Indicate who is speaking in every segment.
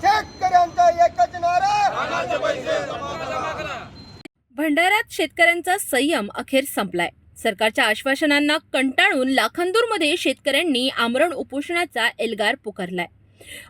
Speaker 1: शेतकऱ्यांचा एकच नारा.
Speaker 2: भंडाऱ्यात शेतकऱ्यांचा संयम अखेर संपलाय. सरकारच्या आश्वासनांना कंटाळून लाखांदूरमध्ये शेतकऱ्यांनी आमरण उपोषणाचा एल्गार पुकारलाय.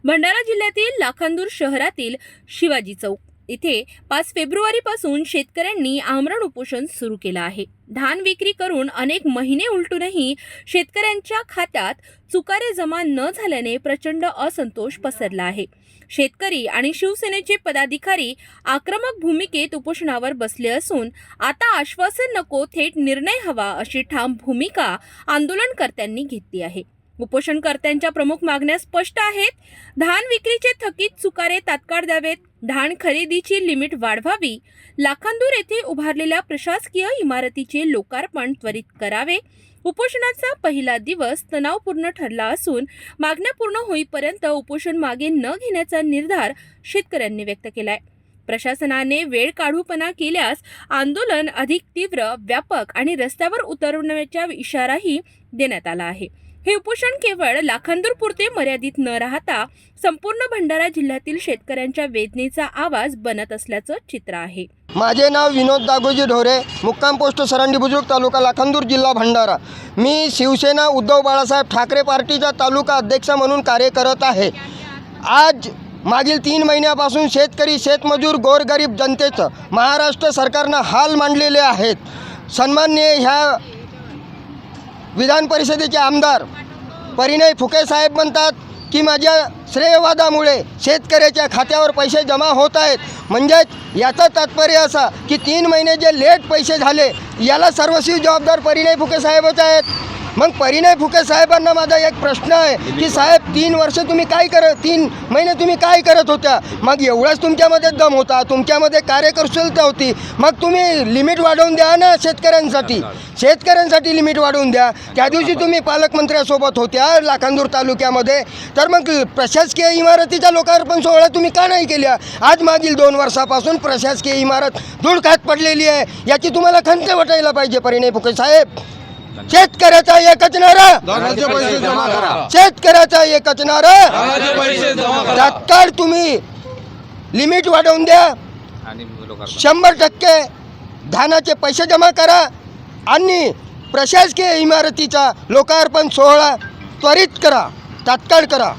Speaker 2: भंडारा जिल्ह्यातील लाखांदूर शहरातील शिवाजी चौक. इथे पाच फेब्रुवारीपासून शेतकऱ्यांनी आमरण उपोषण सुरू केलं आहे. धान विक्री करून अनेक महिने उलटूनही शेतकऱ्यांच्या खात्यात चुकारे जमा न झाल्याने प्रचंड असंतोष पसरला आहे. शेतकरी आणि शिवसेनेचे पदाधिकारी आक्रमक भूमिकेत उपोषणावर बसले असून आता आश्वासन नको थेट निर्णय हवा अशी ठाम भूमिका आंदोलनकर्त्यांनी घेतली आहे. उपोषणकर्त्यांच्या प्रमुख मागण्या स्पष्ट आहेत. धान विक्रीचे थकीत चुकारे तात्काळ द्यावेत. धान खरेदीची लिमिट वाढवावी. लाखांदूर येथे उभारलेल्या प्रशासकीय इमारतीचे लोकार्पण त्वरित करावे. उपोषणाचा पहिला दिवस तणावपूर्ण ठरला असून मागण्या पूर्ण होईपर्यंत उपोषण मागे न घेण्याचा निर्धार शेतकऱ्यांनी व्यक्त केलाय. प्रशासनाने वेळ काढूपणा केल्यास आंदोलन अधिक तीव्र व्यापक आणि रस्त्यावर उतरवण्याचा इशाराही देण्यात आला आहे. हे उपोषण केवळ लाखांदूरपुरते मर्यादित न राहता संपूर्ण भंडारा जिल्ह्यातील शेतकऱ्यांच्या वेदनेचा आवाज बनत असल्याचं चित्र आहे.
Speaker 1: माझे नाव विनोद दागोजी ढोरे मुक्काम पोस्ट सरांडी बुजुर्ग तालुका लाखांदूर जिल्हा भंडारा. मी शिवसेना उद्धव बाळासाहेब ठाकरे पार्टीचा तालुका अध्यक्ष म्हणून कार्य करत आहे. आज मागील तीन महिन्यापासून शेतकरी शेतमजूर गोरगरीब जनतेचं महाराष्ट्र सरकारनं हाल मांडलेले आहेत. सन्मान्य ह्या विधान परिषदेचे आमदार परिणय फुके साहेब म्हणतात की माझ्या श्रेयवादामुळे शेतकऱ्याच्या खात्यावर पैसे जमा होत आहेत. म्हणजेच याचं तात्पर्य असा की तीन महिने जे लेट पैसे झाले याला सर्वस्वी जबाबदार परिणय फुके साहेबच आहेत. मग परिणय फुके साहेबांना माझा एक प्रश्न आहे की साहेब तीन वर्ष तुम्ही काय करत तीन महिने तुम्ही काय करत होत्या? मग एवढाच तुमच्यामध्ये दम होता तुमच्यामध्ये कार्यकुशलता होती. मग तुम्ही लिमिट वाढवून द्या ना शेतकऱ्यांसाठी. शेतकऱ्यांसाठी लिमिट वाढवून द्या. त्या दिवशी तुम्ही पालकमंत्र्यासोबत होत्या लाखांदूर तालुक्यामध्ये. तर मग प्रशासकीय इमारतीचा लोकार्पण सोहळा तुम्ही का नाही केल्या? आज मागील दोन वर्षापासून प्रशासकीय इमारत धुळखात पडलेली आहे. याची तुम्हाला खंत वाटायला पाहिजे परिणय फुके साहेब. शेतकऱ्याचा एकच नारा
Speaker 3: धानाचे पैसे जमा करा.
Speaker 1: शेतकऱ्याचा एकच नारा
Speaker 3: धानाचे पैसे जमा करा.
Speaker 1: तात्काळ तुम्ही लिमिट वाढवून द्या. शंभर टक्के धानाचे पैसे जमा करा आणि प्रशासकीय इमारतीचा लोकार्पण सोहळा त्वरित करा तात्काळ करा.